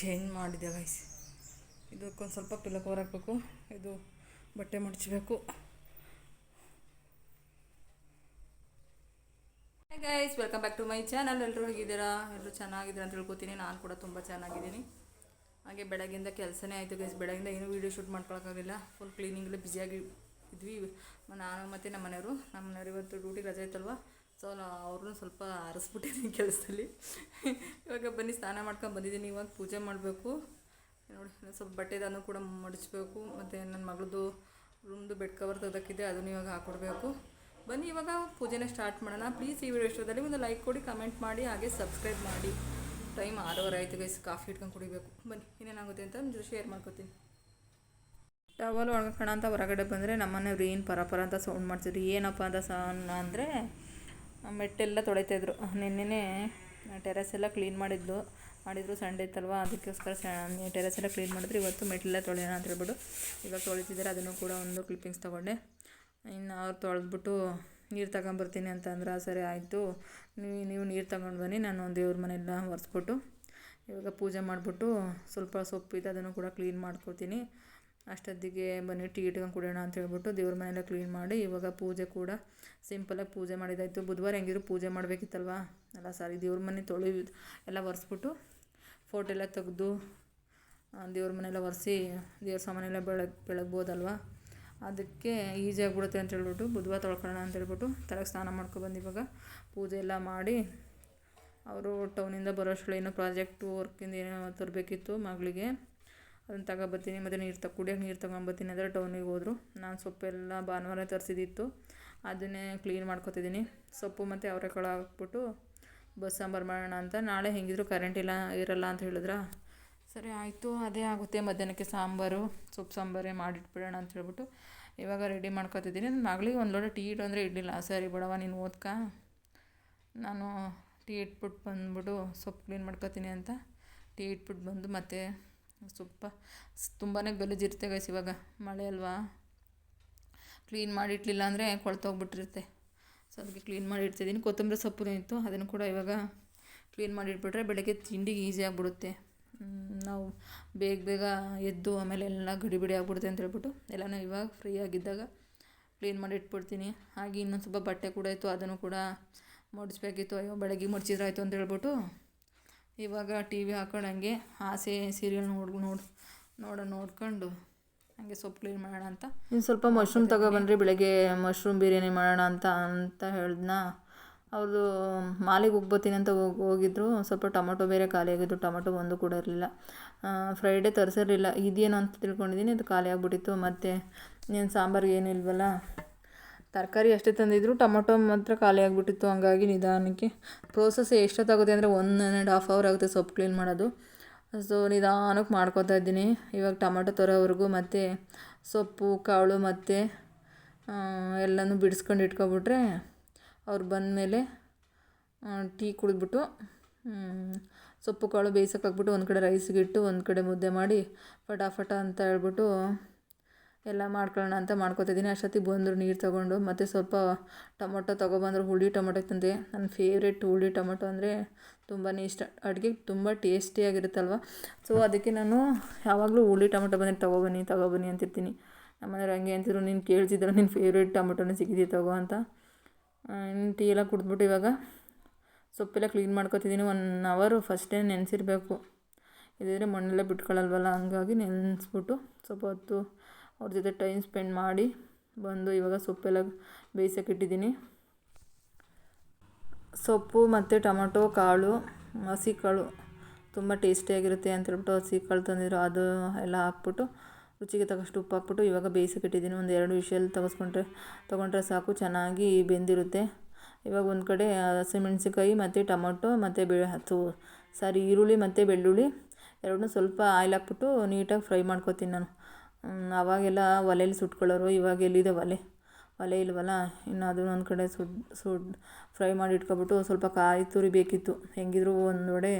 Change ಮಾಡಿದೆ guys ಇದಕ್ಕೊಂದು ಸ್ವಲ್ಪ ಪಿಲ್ಲ ಕವರ್ ಹಾಕಬೇಕು. ಇದು ಬಟ್ಟೆ ಮಡಚಬೇಕು. Guys welcome back to my channel ಎಲ್ಲರೂ ಹೇಗಿದ್ದೀರಾ? ಎಲ್ಲರೂ ಚೆನ್ನಾಗಿದ್ದೀರಾ ಅಂತ ತಿಳ್ಕೊತೀನಿ ನಾನು ಕೂಡ ತುಂಬ ಚೆನ್ನಾಗಿದ್ದೀನಿ. ಹಾಗೆ ಬೆಳಗ್ಗಿಂದ ಕೆಲಸನೇ ಆಯಿತು ಗೈಸ್ ಬೆಳಗ್ಗಿಂದ ಏನೂ ವೀಡಿಯೋ ಶೂಟ್ ಮಾಡ್ಕೊಳಕ್ಕಾಗಲಿಲ್ಲ. ಫುಲ್ ಕ್ಲೀನಿಂಗಲ್ಲಿ ಬ್ಯುಸಿಯಾಗಿ ಇದ್ವಿ. ನಾನು ಮತ್ತು ನಮ್ಮ ಮನೆಯವರು ನಮ್ಮ ಮನೆಯವರು ಇವತ್ತು ಡ್ಯೂಟಿ ರಜೆ ಇತ್ತಲ್ವ? ಸೊ ನಾ ಅವ್ರನ್ನೂ ಸ್ವಲ್ಪ ಅರಸ್ಬಿಟ್ಟಿದ್ದೀನಿ ಕೆಲಸದಲ್ಲಿ. ಇವಾಗ ಬನ್ನಿ, ಸ್ನಾನ ಮಾಡ್ಕೊಂಡು ಬಂದಿದ್ದೀನಿ. ಇವಾಗ ಪೂಜೆ ಮಾಡಬೇಕು. ನೋಡಿ ಸ್ವಲ್ಪ ಬಟ್ಟೆದನ್ನು ಕೂಡ ಮಡಚಬೇಕು. ಮತ್ತು ನನ್ನ ಮಗಳದ್ದು ರೂಮ್ದು ಬೆಡ್ ಕವರ್ ತೆಗ್ದಕ್ಕಿದೆ, ಅದನ್ನು ಇವಾಗ ಹಾಕ್ಕೊಡ್ಬೇಕು ಬನ್ನಿ, ಇವಾಗ ಪೂಜೆನ ಸ್ಟಾರ್ಟ್ ಮಾಡೋಣ. ಪ್ಲೀಸ್ ಈ ವಿಡಿಯೋ ಇಷ್ಟದಲ್ಲಿ ಒಂದು ಲೈಕ್ ಕೊಡಿ ಕಮೆಂಟ್ ಮಾಡಿ, ಹಾಗೆ ಸಬ್ಸ್ಕ್ರೈಬ್ ಮಾಡಿ. ಟೈಮ್ ಆರೂವರೆ ಆಯಿತು ಗೈಸ್ ಕಾಫಿ ಇಟ್ಕೊಂಡು ಕುಡಿಬೇಕು. ಬನ್ನಿ, ಇನ್ನೇನಾಗುತ್ತೆ ಅಂತ ನಿಮ್ಮ ಜೊತೆ ಶೇರ್ ಮಾಡ್ಕೋತೀನಿ. ಟವಲ್ ಕಣ ಅಂತ ಹೊರಗಡೆ ಬಂದರೆ ನಮ್ಮನೆಯವ್ರು ಏನು ಪರ ಪರ ಅಂತ ಸೌಂಡ್ ಮಾಡ್ತಿದ್ರು. ಏನಪ್ಪ ಅಂತ ಸೌಂಡ್ ಅಂದರೆ ಮೆಟ್ಟೆಲ್ಲ ತೊಳಿತಾಯಿದ್ರು ನಿನ್ನೆನೇ ಟೆರೆಸ್ ಎಲ್ಲ ಕ್ಲೀನ್ ಮಾಡಿದ್ಲು. ಮಾಡಿದ್ರು ಸಂಡೇ ಇತ್ತಲ್ವ ಅದಕ್ಕೋಸ್ಕರ ಟೆರೆಸ್ ಎಲ್ಲ ಕ್ಲೀನ್ ಮಾಡಿದ್ರು ಇವತ್ತು ಮೆಟ್ಟೆಲ್ಲ ತೊಳೆಯೋಣ ಅಂತ ಹೇಳ್ಬಿಟ್ಟು ಇವಾಗ ತೊಳಿತಿದ್ದಾರೆ. ಅದನ್ನು ಕೂಡ ಒಂದು ಕ್ಲಿಪ್ಪಿಂಗ್ಸ್ ತೊಗೊಂಡೆ. ಇನ್ನು ಅವ್ರು ತೊಳೆದ್ಬಿಟ್ಟು ನೀರು ತಗೊಂಬರ್ತೀನಿ ಅಂತ ಅಂದ್ರೆ. ಸರಿ ಆಯಿತು. ನೀವು ನೀವು ನೀರು ತಗೊಂಡು ಬನ್ನಿ. ನಾನು ದೇವ್ರ ಮನೆಯೆಲ್ಲ ಒರೆಸ್ಬಿಟ್ಟು ಇವಾಗ ಪೂಜೆ ಮಾಡಿಬಿಟ್ಟು ಸ್ವಲ್ಪ ಸೊಪ್ಪಿದೆ ಅದನ್ನು ಕೂಡ ಕ್ಲೀನ್ ಮಾಡ್ಕೊತೀನಿ. ಅಷ್ಟೊತ್ತಿಗೆ ಬನ್ನಿ, ಟೀ ಇಟ್ಕೊಂಡು ಕುಡಿಯೋಣ ಅಂತ ಹೇಳ್ಬಿಟ್ಟು ದೇವ್ರ ಮನೆಯೆಲ್ಲ ಕ್ಲೀನ್ ಮಾಡಿ ಇವಾಗ ಪೂಜೆ ಕೂಡ ಸಿಂಪಲಾಗಿ ಪೂಜೆ ಮಾಡಿದ್ದಾಯಿತು ಬುಧವಾರ ಹೆಂಗಿದ್ರು ಪೂಜೆ ಮಾಡಬೇಕಿತ್ತಲ್ವಾ? ಎಲ್ಲ ಸಾರಿ ದೇವ್ರ ಮನೆ ತೊಳಿ ಎಲ್ಲ ಒರೆಸ್ಬಿಟ್ಟು ಫೋಟೋ ಎಲ್ಲ ತೆಗೆದು ದೇವ್ರ ಮನೆಯೆಲ್ಲ ಒರೆಸಿ ದೇವ್ರ ಸಾಮಾನೆಲ್ಲ ಬೆಳಗ್ ಬೆಳಗ್ಬೋದಲ್ವ? ಅದಕ್ಕೆ ಈಸಿ ಆಗಿಬಿಡುತ್ತೆ ಅಂತ ಹೇಳ್ಬಿಟ್ಟು ಬುಧವಾರ ತೊಳ್ಕೊಳ್ಳೋಣ ಅಂತ ಹೇಳ್ಬಿಟ್ಟು ತಲೆಗೆ ಸ್ನಾನ ಮಾಡ್ಕೊಬಂದು ಇವಾಗ ಪೂಜೆ ಎಲ್ಲ ಮಾಡಿ ಅವರು ಟೌನಿಂದ ಬರೋ ಅಷ್ಟರಲ್ಲಿ ಏನೋ ಪ್ರಾಜೆಕ್ಟು ವರ್ಕಿಂದ ಏನೋ ತರಬೇಕಿತ್ತು ಮಗಳಿಗೆ. ಅದನ್ನು ತಗೊಬರ್ತೀನಿ ಮತ್ತು ನೀರು ತ ಕುಡಿಯೋಕೆ ನೀರು ತಗೊಂಬರ್ತೀನಿ ಅಂದರೆ ಟೌನಿಗೆ ಹೋದರು. ನಾನು ಸೊಪ್ಪೆಲ್ಲ ಭಾನುವಾರ ತರಿಸಿದಿತ್ತು. ಅದನ್ನೇ ಕ್ಲೀನ್ ಮಾಡ್ಕೊತಿದ್ದೀನಿ ಸೊಪ್ಪು ಮತ್ತು ಅವರೆಕಾಳು ಹಾಕ್ಬಿಟ್ಟು, ಬಸ್ ಸಾಂಬಾರು ಮಾಡೋಣ ಅಂತ. ನಾಳೆ ಹೆಂಗಿದ್ರು ಕರೆಂಟ್ ಇಲ್ಲ, ಇರಲ್ಲ ಅಂತ ಹೇಳಿದ್ರ? ಸರಿ, ಆಯಿತು. ಅದೇ ಆಗುತ್ತೆ. ಮಧ್ಯಾಹ್ನಕ್ಕೆ ಸಾಂಬಾರು, ಸೊಪ್ಪು ಸಾಂಬಾರೇ ಮಾಡಿಟ್ಬಿಡೋಣ ಅಂತ ಹೇಳ್ಬಿಟ್ಟು, ಇವಾಗ ರೆಡಿ ಮಾಡ್ಕೊತಿದ್ದೀನಿ ನನ್ನ ಮಗಳಿಗೆ ಒಂದು ಲೋಟ ಟೀ ಇಡು ಅಂದರೆ ಇಡಲಿಲ್ಲ. ಸರಿ ಬಡವ ನೀನು ಓದ್ಕ. ನಾನು ಟೀ ಇಟ್ಬಿಟ್ಟು ಬಂದ್ಬಿಟ್ಟು ಸೊಪ್ಪು ಕ್ಲೀನ್ ಮಾಡ್ಕೊತೀನಿ ಅಂತ. ಟೀ ಇಟ್ಬಿಟ್ಟು ಬಂದು ಮತ್ತೆ ಸೊಪ್ಪ ತುಂಬಾ ಗಲೀಜಿರುತ್ತೆ ಗೈಸ್ ಇವಾಗ. ಮಳೆ ಅಲ್ವಾ? ಕ್ಲೀನ್ ಮಾಡಿಟ್ಲಿಲ್ಲ ಅಂದರೆ ಕೊಳ್ತೋಗ್ಬಿಟ್ಟಿರುತ್ತೆ ಸೊ ಅದಕ್ಕೆ ಕ್ಲೀನ್ ಮಾಡಿ ಇಡ್ತಿದ್ದೀನಿ ಕೊತ್ತಂಬರಿ ಸೊಪ್ಪು ಇತ್ತು. ಅದನ್ನು ಕೂಡ ಇವಾಗ ಕ್ಲೀನ್ ಮಾಡಿ ಇಟ್ಬಿಟ್ರೆ ಬೆಳಗ್ಗೆ ತಿಂಡಿಗೆ ಈಸಿ ಆಗಿಬಿಡುತ್ತೆ. ನಾವು ಬೇಗ ಬೇಗ ಎದ್ದು ಆಮೇಲೆ ಎಲ್ಲ ಗಡಿಬಿಡಿ ಆಗ್ಬಿಡುತ್ತೆ ಅಂತ ಹೇಳ್ಬಿಟ್ಟು ಎಲ್ಲನೂ ಇವಾಗ ಫ್ರೀ ಆಗಿದ್ದಾಗ ಕ್ಲೀನ್ ಮಾಡಿ ಇಟ್ಬಿಡ್ತೀನಿ. ಹಾಗೆ ಇನ್ನೊಂದು ಸ್ವಲ್ಪ ಬಟ್ಟೆ ಕೂಡ ಇತ್ತು. ಅದನ್ನು ಕೂಡ ಮಡಿಸ್ಬೇಕಿತ್ತು ಅಯ್ಯೋ, ಬೆಳಗ್ಗೆ ಮಡ್ಚಿದ್ರಾಯ್ತು ಅಂತ ಹೇಳ್ಬಿಟ್ಟು ಇವಾಗ ಟಿ ವಿ ಹಾಕೊಂಡು ಹಂಗೆ ಆಸೆ ಸೀರಿಯಲ್ ನೋಡ್ ನೋಡಿ ನೋಡ ನೋಡ್ಕೊಂಡು ಹಂಗೆ ಸೊಪ್ಪು ಕ್ಲೀನ್ ಮಾಡೋಣ ಅಂತ ಇನ್ನು ಸ್ವಲ್ಪ ಮಶ್ರೂಮ್ ತಗೊಬನ್ರಿ ಬೆಳಗ್ಗೆ ಮಶ್ರೂಮ್ ಬಿರಿಯಾನಿ ಮಾಡೋಣ ಅಂತ ಅಂತ ಹೇಳಿದ್ನ. ಅವ್ರದ್ದು ಮಾಲಿಗೆ ಹೋಗ್ಬೋತೀನಿ ಅಂತ ಹೋಗಿ ಹೋಗಿದ್ರು. ಸ್ವಲ್ಪ ಟೊಮೊಟೊ ಬೇರೆ ಖಾಲಿ ಆಗಿದ್ದು ಟೊಮೊಟೊ ಒಂದು ಕೂಡ ಇರಲಿಲ್ಲ. ಫ್ರೈಡೇ ತರಿಸಿರಲಿಲ್ಲ. ಇದೇನು ಅಂತ ತಿಳ್ಕೊಂಡಿದ್ದೀನಿ ಅದು ಖಾಲಿ ಆಗಿಬಿಟ್ಟಿತ್ತು. ಮತ್ತು ಏನು ಸಾಂಬಾರಿಗೆ ಏನೂ ಇಲ್ವಲ್ಲ? ತರಕಾರಿ ಅಷ್ಟೇ ತಂದಿದ್ರು. ಟೊಮೊಟೊ ಮಾತ್ರ ಖಾಲಿ ಆಗಿಬಿಟ್ಟಿತ್ತು. ಹಂಗಾಗಿ ನಿಧಾನಕ್ಕೆ ಪ್ರೋಸೆಸ್ ಎಷ್ಟೊತ್ತಾಗುತ್ತೆ ಅಂದರೆ ಒನ್ ಆ್ಯಂಡ್ ಹಾಫ್ ಅವರ್ ಆಗುತ್ತೆ ಸೊಪ್ಪು ಕ್ಲೀನ್ ಮಾಡೋದು. ಸೊ ನಿಧಾನಕ್ಕೆ ಮಾಡ್ಕೊತಾ ಇದ್ದೀನಿ. ಇವಾಗ ಟೊಮೊಟೊ ತರೋವರೆಗೂ ಮತ್ತು ಸೊಪ್ಪು, ಕಾಳು ಮತ್ತು ಎಲ್ಲನೂ ಬಿಡಿಸ್ಕೊಂಡು ಇಟ್ಕೊಬಿಟ್ರೆ ಅವ್ರು ಬಂದಮೇಲೆ ಟೀ ಕುಡಿದ್ಬಿಟ್ಟು ಸೊಪ್ಪು, ಕಾಳು ಬೇಯಿಸೋಕ್ಕಾಗ್ಬಿಟ್ಟು ಒಂದು ಕಡೆ ರೈಸ್ಗಿಟ್ಟು ಒಂದು ಕಡೆ ಮುದ್ದೆ ಮಾಡಿ ಫಟಾಫಟ ಅಂತ ಹೇಳ್ಬಿಟ್ಟು ಎಲ್ಲ ಮಾಡ್ಕೊಳ್ಳೋಣ ಅಂತ ಮಾಡ್ಕೊತಿದ್ದೀನಿ. ಅಷ್ಟೊತ್ತಿಗೆ ಬಂದರು ನೀರು ತೊಗೊಂಡು, ಮತ್ತು ಸ್ವಲ್ಪ ಟೊಮೊಟೊ ತೊಗೊಬಂದ್ರೆ. ಹುಳಿ ಟೊಮೊಟೊ ತಂದೆ. ನನ್ನ ಫೇವ್ರೆಟ್ ಹುಳಿ ಟೊಮೊಟೊ ಅಂದರೆ ತುಂಬಾ ಇಷ್ಟ. ಅಡುಗೆ ತುಂಬ ಟೇಸ್ಟಿಯಾಗಿರುತ್ತಲ್ವ ಸೊ ಅದಕ್ಕೆ ನಾನು ಯಾವಾಗಲೂ ಹುಳಿ ಟೊಮೊಟೊ ಬಂದರೆ ತೊಗೊಬನ್ನಿ ತೊಗೊಬನ್ನಿ ಅಂತಿರ್ತೀನಿ. ನಮ್ಮನೆಯವ್ರು ಹಂಗೆ ಅಂತಿದ್ರು. ನೀನು ಕೇಳ್ತಿದ್ರು ನಿನ್ನ ಫೇವ್ರೇಟ್ ಟೊಮೊಟೊನೇ ಸಿಗಿದೆ ತಗೋ ಅಂತ. ಇನ್ನು ಟೀ ಎಲ್ಲ ಕುಡಿದ್ಬಿಟ್ಟು ಇವಾಗ ಸೊಪ್ಪೆಲ್ಲ ಕ್ಲೀನ್ ಮಾಡ್ಕೊತಿದ್ದೀನಿ. ಒನ್ ಅವರು ಫಸ್ಟೇ ನೆನೆಸಿರ್ಬೇಕು. ಇದಿದ್ರೆ ಮಣ್ಣೆಲ್ಲ ಬಿಟ್ಕೊಳ್ಳಲ್ವಲ್ಲ ಹಂಗಾಗಿ ನೆನೆಸ್ಬಿಟ್ಟು ಸ್ವಲ್ಪ ಹೊತ್ತು ಅವ್ರ ಜೊತೆ ಟೈಮ್ ಸ್ಪೆಂಡ್ ಮಾಡಿ ಬಂದು ಇವಾಗ ಸೊಪ್ಪೆಲ್ಲ ಬೇಯಿಸೋಕೆ ಇಟ್ಟಿದ್ದೀನಿ. ಸೊಪ್ಪು ಮತ್ತು ಟೊಮೊಟೊ, ಕಾಳು ಹಸಿ ಕಾಳು ತುಂಬ ಟೇಸ್ಟಿಯಾಗಿರುತ್ತೆ ಅಂತ ಹೇಳ್ಬಿಟ್ಟು ಹಸಿ ಕಾಳು ತಂದಿದ್ರು. ಅದು ಎಲ್ಲ ಹಾಕ್ಬಿಟ್ಟು ರುಚಿಗೆ ತಕ್ಕಷ್ಟು ಉಪ್ಪು ಹಾಕ್ಬಿಟ್ಟು ಇವಾಗ ಬೇಯಿಸೋಕೆ ಇಟ್ಟಿದ್ದೀನಿ. ಒಂದು ಎರಡು ವಿಷಯಲ್ಲಿ ತೆಗೆಸ್ಕೊಂಡ್ರೆ ತೊಗೊಂಡ್ರೆ ಸಾಕು, ಚೆನ್ನಾಗಿ ಬೆಂದಿರುತ್ತೆ. ಇವಾಗ ಒಂದು ಕಡೆ ಹಸಿಮೆಣ್ಸಿನ್ಕಾಯಿ ಮತ್ತು ಟೊಮೊಟೊ ಮತ್ತು ಬೆ ಹತ್ತು ಸಾರಿ ಈರುಳ್ಳಿ ಮತ್ತು ಬೆಳ್ಳುಳ್ಳಿ ಎರಡನ್ನೂ ಸ್ವಲ್ಪ ಆಯಿಲ್ ಹಾಕ್ಬಿಟ್ಟು ನೀಟಾಗಿ ಫ್ರೈ ಮಾಡ್ಕೊತೀನಿ ನಾನು. ಆವಾಗೆಲ್ಲ ಒಲೆಯಲ್ಲಿ ಸುಟ್ಕೊಳ್ಳೋರು, ಇವಾಗ ಎಲ್ಲಿದೆ ಒಲೆ? ಒಲೆ ಇಲ್ವಲ್ಲ? ಇನ್ನು ಅದನ್ನ ಒಂದು ಕಡೆ ಸುಡ್ ಸುಡ್, ಫ್ರೈ ಮಾಡಿ ಇಟ್ಕೊಬಿಟ್ಟು ಸ್ವಲ್ಪ ಕಾಯಿ ತುರಿ ಬೇಕಿತ್ತು. ಹೆಂಗಿದ್ರು ಒಂದು ವಡೆ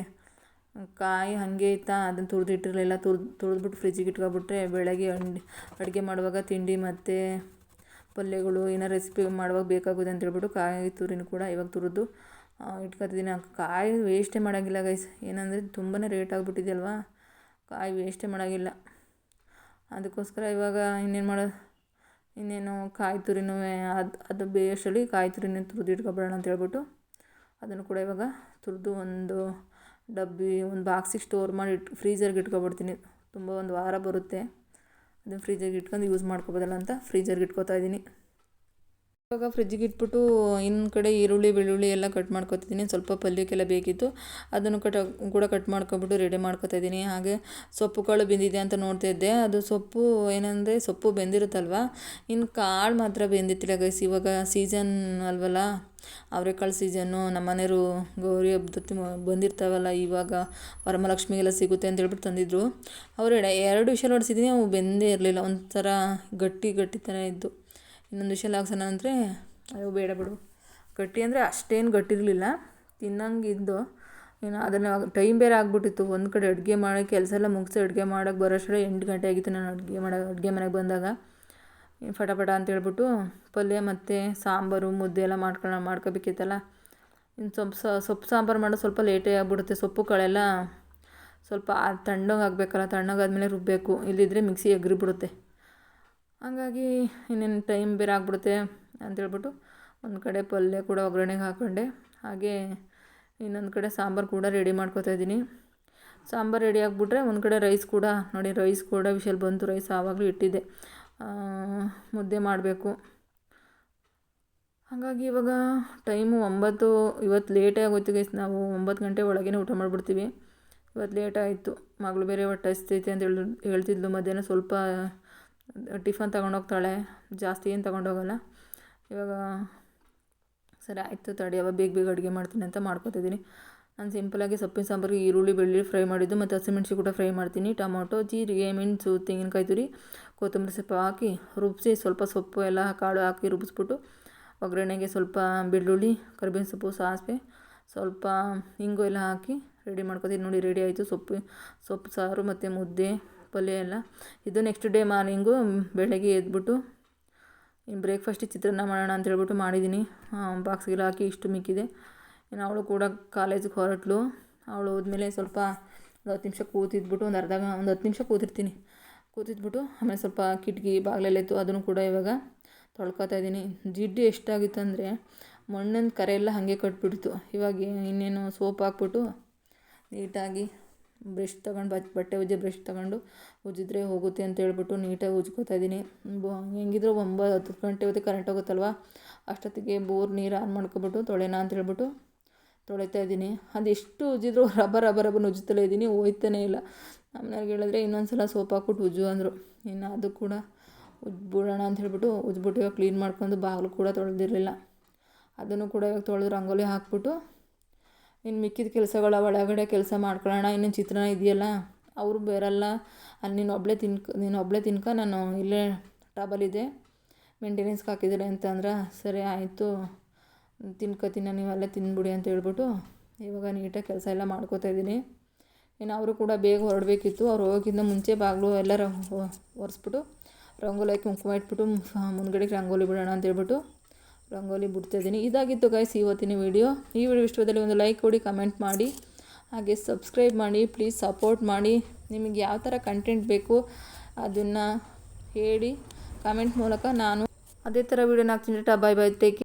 ಕಾಯಿ ಹಾಗೆ ಇತ್ತಾ? ಅದನ್ನು ತುರಿದಿಟ್ಟಿರಲಿಲ್ಲ ತುರ್ದು, ತುರಿದ್ಬಿಟ್ಟು ಫ್ರಿಜ್ಜಿಗೆ ಇಟ್ಕೊಬಿಟ್ರೆ ಬೆಳಗ್ಗೆ ಅಂಡಿ ಅಡುಗೆ ಮಾಡುವಾಗ ತಿಂಡಿ ಮತ್ತು ಪಲ್ಯಗಳು ಏನೋ ರೆಸಿಪಿ ಮಾಡುವಾಗ ಬೇಕಾಗುತ್ತೆ ಅಂತ ಹೇಳ್ಬಿಟ್ಟು ಕಾಯಿ ತುರಿನೂ ಕೂಡ ಇವಾಗ ತುರಿದು ಇಟ್ಕೊತಿದ್ದೀನಿ. ಕಾಯಿ ವೇಸ್ಟೇ ಮಾಡೋಂಗಿಲ್ಲ ಗೈಸ್ ಏನಂದರೆ ತುಂಬಾ ರೇಟ್ ಆಗಿಬಿಟ್ಟಿದೆಯಲ್ವಾ ಕಾಯಿ ವೇಸ್ಟೇ ಮಾಡೋಂಗಿಲ್ಲ. ಅದಕ್ಕೋಸ್ಕರ ಇವಾಗ ಇನ್ನೇನು ಮಾಡೋ, ಇನ್ನೇನು ಕಾಯಿ ತುರಿನೂ ಅದು ಅದು ಬೇಯಷ್ಟರಲ್ಲಿ ಕಾಯಿ ತುರಿನೇ ತುರಿದು ಇಟ್ಕೊಬಿಡೋಣ ಅಂತ ಹೇಳ್ಬಿಟ್ಟು ಅದನ್ನು ಕೂಡ ಇವಾಗ ತುರಿದು ಒಂದು ಡಬ್ಬಿ, ಒಂದು ಬಾಕ್ಸಿಗೆ ಸ್ಟೋರ್ ಮಾಡಿ ಇಟ್ಟು ಫ್ರೀಜರ್ಗೆ ಇಟ್ಕೊಬಿಡ್ತೀನಿ. ತುಂಬ ಒಂದು ವಾರ ಬರುತ್ತೆ. ಅದನ್ನು ಫ್ರೀಜರ್ಗೆ ಇಟ್ಕೊಂಡು ಯೂಸ್ ಮಾಡ್ಕೊಬೋದಲ್ಲ ಅಂತ ಫ್ರೀಜರ್ಗೆ ಇಟ್ಕೊತಾ ಇದ್ದೀನಿ. ಇವಾಗ ಫ್ರಿಜ್ಜಿಗೆ ಇಟ್ಬಿಟ್ಟು ಇನ್ನು ಕಡೆ ಈರುಳ್ಳಿ, ಬೆಳ್ಳುಳ್ಳಿ ಎಲ್ಲ ಕಟ್ ಮಾಡ್ಕೊತಿದ್ದೀನಿ ಸ್ವಲ್ಪ ಪಲ್ಯಕ್ಕೆಲ್ಲ ಬೇಕಿತ್ತು. ಅದನ್ನು ಕಟ್ ಕೂಡ ಕಟ್ ಮಾಡ್ಕೊಬಿಟ್ಟು ರೆಡಿ ಮಾಡ್ಕೊತಾ ಇದ್ದೀನಿ. ಹಾಗೆ ಸೊಪ್ಪುಗಳು ಬೆಂದಿದೆ ಅಂತ ನೋಡ್ತಾ ಇದ್ದೆ. ಅದು ಸೊಪ್ಪು ಏನಂದರೆ ಸೊಪ್ಪು ಬೆಂದಿರುತ್ತಲ್ವ? ಇನ್ನು ಕಾಳು ಮಾತ್ರ ಬೆಂದಿತ್ತಿಲ್ಲ ಗೈಸ್ ಇವಾಗ ಸೀಸನ್ ಅಲ್ವಲ್ಲ? ಅವರೆಕಾಳು ಸೀಸನ್ನು ನಮ್ಮನೆಯವರು ಗೌರಿ ಹಬ್ಬದ ಬಂದಿರ್ತಾವಲ್ಲ ಇವಾಗ ವರಮಹಾಲಕ್ಷ್ಮಿಗೆಲ್ಲ ಸಿಗುತ್ತೆ ಅಂತ ಹೇಳ್ಬಿಟ್ಟು ತಂದಿದ್ರು. ಅವರು ಎರಡು ವಿಷಯ ನೋಡಿಸಿದ್ದೀನಿ ಅವು ಬೆಂದೇ ಇರಲಿಲ್ಲ. ಒಂಥರ ಗಟ್ಟಿ ಗಟ್ಟಿ ಥರ ಇದ್ದು. ಇನ್ನೊಂದು ವಿಷಯ ಹಾಕ್ಸೋಣ ಅಂದರೆ, ಅಯ್ಯೋ ಬೇಡ ಬಿಡು. ಗಟ್ಟಿ ಅಂದರೆ ಅಷ್ಟೇನು ಗಟ್ಟಿರಲಿಲ್ಲ. ತಿನ್ನಂಗಿದ್ದು ಏನು ಅದನ್ನು ಟೈಮ್ ಬೇರೆ ಆಗಿಬಿಟ್ಟಿತ್ತು. ಒಂದು ಕಡೆ ಅಡುಗೆ ಮಾಡಿ, ಕೆಲಸ ಎಲ್ಲ ಮುಗಿಸಿ ಅಡುಗೆ ಮಾಡೋಕ್ಕೆ ಬರೋಷ್ಟರಲ್ಲಿ ಎಂಟು ಗಂಟೆ ಆಗಿತ್ತು ನಾನು ಅಡುಗೆ ಮಾಡೋ, ಅಡುಗೆ ಮನೆಗೆ ಬಂದಾಗ. ಫಟಾಫಟ ಅಂತ ಹೇಳ್ಬಿಟ್ಟು ಪಲ್ಯ ಮತ್ತು ಸಾಂಬಾರು, ಮುದ್ದೆ ಎಲ್ಲ ಮಾಡ್ಕೊಳ್ಳೋ ಮಾಡ್ಕೋಬೇಕಿತ್ತಲ್ಲ. ಇನ್ನು ಸೊಪ್ಪು ಸೊಪ್ಪು ಸಾಂಬಾರು ಮಾಡೋದು ಸ್ವಲ್ಪ ಲೇಟೇ ಆಗಿಬಿಡುತ್ತೆ. ಸೊಪ್ಪು, ಕಾಳೆಲ್ಲ ಸ್ವಲ್ಪ ತಣ್ಣಗೆ ಆಗಬೇಕಲ್ಲ, ತಣ್ಣಗಾದ್ಮೇಲೆ ರುಬ್ಬಬೇಕು ಇಲ್ಲಿದ್ದರೆ ಮಿಕ್ಸಿ ಎಗ್ರಿ ಬಿಡುತ್ತೆ ಹಂಗಾಗಿ ಇನ್ನೇನು ಟೈಮ್ ಬೇರೆ ಆಗ್ಬಿಡುತ್ತೆ ಅಂತೇಳ್ಬಿಟ್ಟು ಒಂದು ಕಡೆ ಪಲ್ಯ ಕೂಡ ಒಗ್ಗರಣೆಗೆ ಹಾಕ್ಕೊಂಡೆ ಹಾಗೆ ಇನ್ನೊಂದು ಕಡೆ ಸಾಂಬಾರು ಕೂಡ ರೆಡಿ ಮಾಡ್ಕೋತಾ ಇದ್ದೀನಿ. ಸಾಂಬಾರು ರೆಡಿ ಆಗಿಬಿಟ್ರೆ ಒಂದು ಕಡೆ ರೈಸ್ ಕೂಡ, ನೋಡಿ ರೈಸ್ ಕೂಡ ವಿಷಲ್ ಬಂತು. ರೈಸ್ ಆವಾಗಲೂ ಇಟ್ಟಿದ್ದೆ. ಮುದ್ದೆ ಮಾಡಬೇಕು. ಹಾಗಾಗಿ ಇವಾಗ ಟೈಮು ಒಂಬತ್ತು ಇವತ್ತು ಲೇಟೇ ಆಗೋಯ್ತು ಗೈಸ್ ನಾವು ಒಂಬತ್ತು ಗಂಟೆ ಒಳಗೇ ಊಟ ಮಾಡಿಬಿಡ್ತೀವಿ. ಇವತ್ತು ಲೇಟ್ ಆಯಿತು. ಮಗಳು ಬೇರೆ ಹೊಟ್ಟೆ ಹಸ್ತೈತೆ ಅಂತ ಹೇಳಿ, ಹೇಳ್ತಿದ್ಲು. ಮಧ್ಯಾಹ್ನ ಸ್ವಲ್ಪ ಟಿಫನ್ ತೊಗೊಂಡೋಗ್ತಾಳೆ, ಜಾಸ್ತಿ ಏನು ತೊಗೊಂಡೋಗಲ್ಲ. ಇವಾಗ, ಸರಿ ಆಯಿತು ತಡಿ ಅವಾಗ ಬೇಗ ಬೇಗ ಅಡುಗೆ ಮಾಡ್ತೀನಿ ಅಂತ ಮಾಡ್ಕೊತಿದ್ದೀನಿ ನಾನು ಸಿಂಪಲಾಗಿ ಸೊಪ್ಪಿನ ಸಾಂಬಾರಿಗೆ ಈರುಳ್ಳಿ, ಬೆಳ್ಳುಳ್ಳಿ ಫ್ರೈ ಮಾಡಿದ್ದು, ಮತ್ತು ಹಸಿಮೆಣ್ಸಿ ಕೂಡ ಫ್ರೈ ಮಾಡ್ತೀನಿ. ಟೊಮೊಟೊ, ಜೀರಿಗೆ, ಮೆಣಸು ತೆಂಗಿನಕಾಯಿ ತುರಿ ಕೊತ್ತಂಬರಿ ಸೊಪ್ಪು ಹಾಕಿ ರುಬ್ಬಿಸಿ ಸ್ವಲ್ಪ ಸೊಪ್ಪು ಎಲ್ಲ ಕಾಳು ಹಾಕಿ ರುಬ್ಬಿಸ್ಬಿಟ್ಟು ಒಗ್ಗರಣೆಗೆ ಸ್ವಲ್ಪ ಬೆಳ್ಳುಳ್ಳಿ, ಕರಿಬೇವಿನ ಸೊಪ್ಪು, ಸಾಸಿವೆ, ಸ್ವಲ್ಪ ಹಿಂಗು ಎಲ್ಲ ಹಾಕಿ ರೆಡಿ ಮಾಡ್ಕೊತೀನಿ ನೋಡಿ ರೆಡಿ ಆಯಿತು. ಸೊಪ್ಪು ಸೊಪ್ಪು ಸಾರು ಮತ್ತು ಮುದ್ದೆ ಪಲ್ಯ ಎಲ್ಲ. ಇದು ನೆಕ್ಸ್ಟ್ ಡೇ ಮಾರ್ನಿಂಗು ಬೆಳಗ್ಗೆ ಎದ್ಬಿಟ್ಟು ಇನ್ನು ಬ್ರೇಕ್ಫಾಸ್ಟಿಗೆ ಚಿತ್ರಾನ್ನ ಮಾಡೋಣ ಅಂತ ಹೇಳ್ಬಿಟ್ಟು ಮಾಡಿದ್ದೀನಿ ಬಾಕ್ಸ್ಗೆಲ್ಲ ಹಾಕಿ ಇಷ್ಟು ಮಿಕ್ಕಿದೆ. ಇನ್ನು ಅವಳು ಕೂಡ ಕಾಲೇಜಿಗೆ ಹೊರಟ್ಲು. ಅವಳು ಹೋದ್ಮೇಲೆ ಸ್ವಲ್ಪ ಒಂದು ಹತ್ತು ನಿಮಿಷ ಕೂತಿದ್ಬಿಟ್ಟು, ಒಂದು ಅರ್ಧ ಒಂದು ಹತ್ತು ನಿಮಿಷ ಕೂತಿರ್ತೀನಿ. ಕೂತಿದ್ಬಿಟ್ಟು ಆಮೇಲೆ ಸ್ವಲ್ಪ ಕಿಟಕಿ ಬಾಗಿಲಲ್ಲಿ ಇತ್ತು ಅದನ್ನು ಕೂಡ ಇವಾಗ ತೊಳ್ಕೊತಾ ಇದ್ದೀನಿ. ಜಿಡ್ಡು ಎಷ್ಟಾಗಿತ್ತು ಅಂದರೆ, ಮಣ್ಣಿನ ಕರೆ ಎಲ್ಲ ಹಾಗೆ ಕಟ್ಬಿಡ್ತು. ಇವಾಗ ಇನ್ನೇನು ಸೋಪ್ ಹಾಕ್ಬಿಟ್ಟು ನೀಟಾಗಿ ಬ್ರಷ್ ತಗೊಂಡು ಬಟ್ಟೆ ಉಜ್ಜಿ ಬ್ರಷ್ ತಗೊಂಡು ಉಜ್ಜಿದ್ರೆ ಹೋಗುತ್ತೆ ಅಂತ ಹೇಳ್ಬಿಟ್ಟು ನೀಟಾಗಿ ಉಜ್ಕೋತಾ ಇದ್ದೀನಿ. ಬೊ, ಹೆಂಗಿದ್ರು ಒಂಬತ್ತು ಹತ್ತು ಗಂಟೆ ಹೊತ್ತಿಗೆ ಕರೆಂಟ್ ಹೋಗುತ್ತಲ್ವ? ಅಷ್ಟೊತ್ತಿಗೆ ಬೋರ್ ನೀರು ಆನ್ ಮಾಡ್ಕೊಬಿಟ್ಟು ತೊಳೆಯೋಣ ಅಂತ ಹೇಳ್ಬಿಟ್ಟು ತೊಳಿತಾ ಇದ್ದೀನಿ. ಅದೆಷ್ಟು ಉಜ್ಜಿದ್ರು ರಬ್ಬರ್ ರಬ್ಬರ್ ರಬ್ಬರ್ ಉಜ್ಜುತ್ತಲೇ ಇದ್ದೀನಿ. ಹೋಯ್ತಾನೇ ಇಲ್ಲ. ಆಮೇಲೆ ಹೇಳಿದ್ರೆ ಇನ್ನೊಂದು ಸಲ ಸೋಪ್ ಹಾಕ್ಬಿಟ್ಟು ಉಜ್ಜು ಅಂದರು. ಇನ್ನು ಅದು ಕೂಡ ಉಜ್ಬಿಡೋಣ ಅಂತ ಹೇಳ್ಬಿಟ್ಟು ಉಜ್ಬಿಟ್ಟು ಇವಾಗ ಕ್ಲೀನ್ ಮಾಡ್ಕೊಂಡು ಬಾಗಿಲು ಕೂಡ ತೊಳೆದಿರಲಿಲ್ಲ. ಅದನ್ನು ಕೂಡ ಇವಾಗ ತೊಳೆದು ರಂಗೋಲಿ ಹಾಕ್ಬಿಟ್ಟು ಇನ್ನು ಮಿಕ್ಕಿದ ಕೆಲಸಗಳ ಒಳಗಡೆ ಕೆಲಸ ಮಾಡ್ಕೊಳ್ಳೋಣ ಇನ್ನೇನು ಚಿತ್ರಾನ್ನ ಇದೆಯಲ್ಲ, ಅವರು ಬರಲ್ಲ. ಅಲ್ಲಿ ನೀನು ಒಬ್ಬಳೇ ತಿನ್ಕ, ನೀನು ಒಬ್ಬಳೇ ತಿನ್ಕ, ನಾನು ಇಲ್ಲೇ ಇದೆ ಮೇಂಟೆನೆನ್ಸ್ಗೆ ಹಾಕಿದ್ದಾರೆ ಅಂತಂದ್ರೆ, ಸರಿ ಆಯಿತು, ತಿನ್ಕೋತೀನಿ, ನೀವು ಅಲ್ಲೇ ತಿನ್ಬಿಡಿ ಅಂತ ಹೇಳ್ಬಿಟ್ಟು ಇವಾಗ ನೀಟಾಗಿ ಕೆಲಸ ಎಲ್ಲ ಮಾಡ್ಕೋತಾ ಇದ್ದೀನಿ. ಇನ್ನು ಅವರು ಕೂಡ ಬೇಗ ಹೊರಡಬೇಕಿತ್ತು, ಅವ್ರು ಹೋಗೋಕ್ಕಿಂತ ಮುಂಚೆ ಬಾಗಿಲು ಎಲ್ಲ ಒರೆಸ್ಬಿಟ್ಟು, ರಂಗೋಲಿ ಹಾಕಿ ಕುಂಕುಮ ಇಟ್ಬಿಟ್ಟು ಮುಂದ್ಗಡೆಗೆ ರಂಗೋಲಿ ಬಿಡೋಣ ಅಂತ ಹೇಳ್ಬಿಟ್ಟು ರಂಗೋಲಿ ಬಿಡ್ತಾಯಿದ್ದೀನಿ ಇದಾಗಿತ್ತು ಗೈಸ್ ಇವತ್ತಿನ ವಿಡಿಯೋ ಈ ವಿಡಿಯೋ ಇಷ್ಟದಲ್ಲಿ ಒಂದು ಲೈಕ್ ಕೊಡಿ ಕಮೆಂಟ್ ಮಾಡಿ. ಹಾಗೆ ಸಬ್ಸ್ಕ್ರೈಬ್ ಮಾಡಿ ಪ್ಲೀಸ್ ಸಪೋರ್ಟ್ ಮಾಡಿ. ನಿಮಗೆ ಯಾವ ಥರ ಕಂಟೆಂಟ್ ಬೇಕು ಅದನ್ನು ಹೇಳಿ ಕಮೆಂಟ್ ಮೂಲಕ ನಾನು ಅದೇ ಥರ ವೀಡಿಯೋನ ಹಾಕ್ತೀನಿ. ಟಾ ಬಾಯ್ ಬಾಯ್ ಟೇಕ್